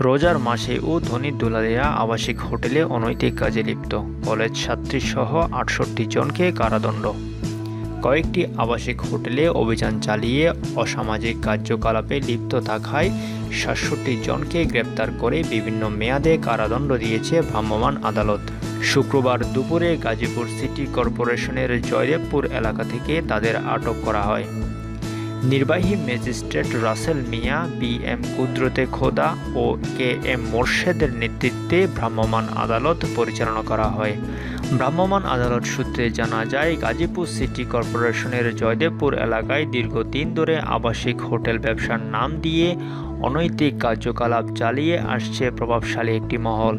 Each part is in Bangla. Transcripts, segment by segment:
রোজার মাসে ও ধনী দুলালিয়া আবাসিক হোটেলে অনৈতিক কাজে লিপ্ত। কলেজ ছাত্রীসহ আটষট্টি জনকে কারাদণ্ড। কয়েকটি আবাসিক হোটেলে অভিযান চালিয়ে অসামাজিক কার্যকলাপে লিপ্ত থাকায় সাতষট্টি জনকে গ্রেপ্তার করে বিভিন্ন মেয়াদে কারাদণ্ড দিয়েছে ভ্রাম্যমাণ আদালত। শুক্রবার দুপুরে গাজীপুর সিটি কর্পোরেশনের জয়দেবপুর এলাকা থেকে তাদের আটক করা হয়। নির্বাহী magistrate Rasel Mia, B M Kudrate Khuda ও কে এম মোর্শেদের নেতৃত্বে ভ্রাম্যমাণ আদালত পরিচালনা করা হয়। ভ্রাম্যমাণ আদালত সূত্রে জানা যায়, গাজীপুর সিটি কর্পোরেশনের জয়দেবপুর এলাকায় দীর্ঘদিন ধরে আবাসিক হোটেল ব্যবসার নাম দিয়ে অনৈতিক কার্যকলাপ চালিয়ে আসছে প্রভাবশালী একটি মহল।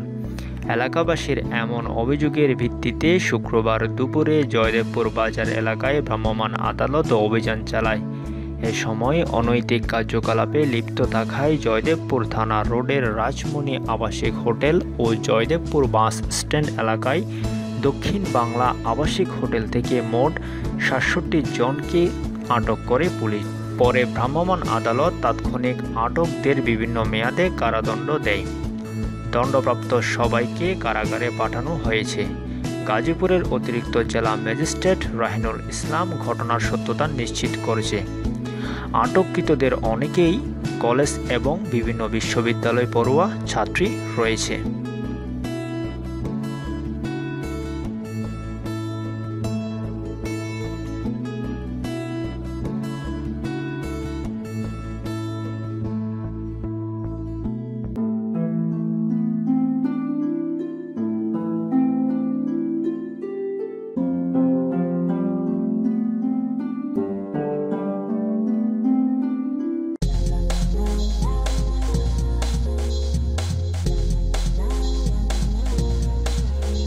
এলাকাবাসীর এমন অভিযোগের ভিত্তিতে শুক্রবার দুপুরে জয়দেবপুর বাজার এলাকায় ভ্রাম্যমাণ আদালত অভিযান চালায়। এ সময় অনৈতিক কার্যকলাপে লিপ্ত থাকায় জয়দেবপুর থানা রোডের রাজমণি আবাসিক হোটেল ও জয়দেবপুর বাস স্ট্যান্ড এলাকায় দক্ষিণ বাংলা আবাসিক হোটেল থেকে মোট সাতষট্টি জনকে আটক করে পুলিশ। পরে ভ্রাম্যমাণ আদালত তাৎক্ষণিক আটকদের বিভিন্ন মেয়াদে কারাদণ্ড দেয়। দণ্ডপ্রাপ্ত সবাইকে কারাগারে পাঠানো হয়েছে। গাজীপুরের অতিরিক্ত জেলা ম্যাজিস্ট্রেট রাহিনুল ইসলাম ঘটনার সত্যতা নিশ্চিত করেছে। আটককৃতদের অনেকেই কলেজ এবং বিভিন্ন বিশ্ববিদ্যালয় পড়ুয়া ছাত্রী রয়েছে।